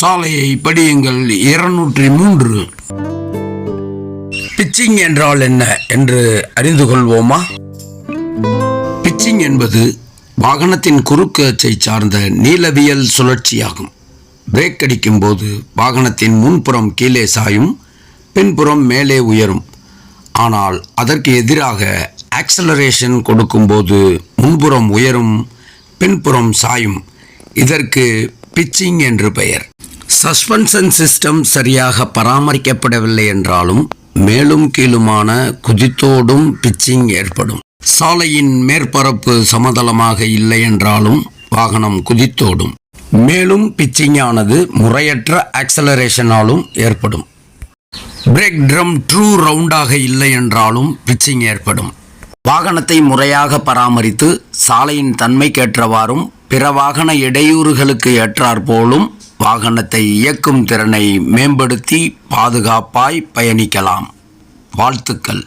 சாலையை படியுங்கள். இருநூற்றி மூன்று பிச்சிங் என்றால் என்ன என்று அறிந்து கொள்வோமா? பிச்சிங் என்பது வாகனத்தின் குறுக்கு அச்சை சார்ந்த நீலவியல் சுழற்சியாகும். பிரேக் அடிக்கும் போது வாகனத்தின் முன்புறம் கீழே சாயும் பின்புறம் மேலே உயரும். ஆனால் அதற்கு எதிராக ஆக்சலரேஷன் கொடுக்கும்போது முன்புறம் உயரும் பின்புறம் சாயும். இதற்கு பிச்சிங் என்று பெயர். சஸ்பென்ஷன் சிஸ்டம் சரியாக பராமரிக்கப்படவில்லை என்றாலும் மேலும் கீழுமான குதித்தோடும் பிச்சிங் ஏற்படும். சாலையின் மேற்பரப்பு சமதளமாக இல்லை என்றாலும் வாகனம் குதித்தோடும். மேலும் பிச்சிங்கானது முறையற்ற ஆக்சலரேஷனாலும் ஏற்படும். பிரேக் ட்ரம் ட்ரூ ரவுண்டாக இல்லை என்றாலும் பிச்சிங் ஏற்படும். வாகனத்தை முறையாக பராமரித்து சாலையின் தன்மைக்கேற்றவாறும் பிற வாகன இடையூறுகளுக்கு ஏற்றாற்போலும் வாகனத்தை இயக்கும் திறனை மேம்படுத்தி பாதுகாப்பாய் பயணிக்கலாம். வாழ்த்துக்கள்.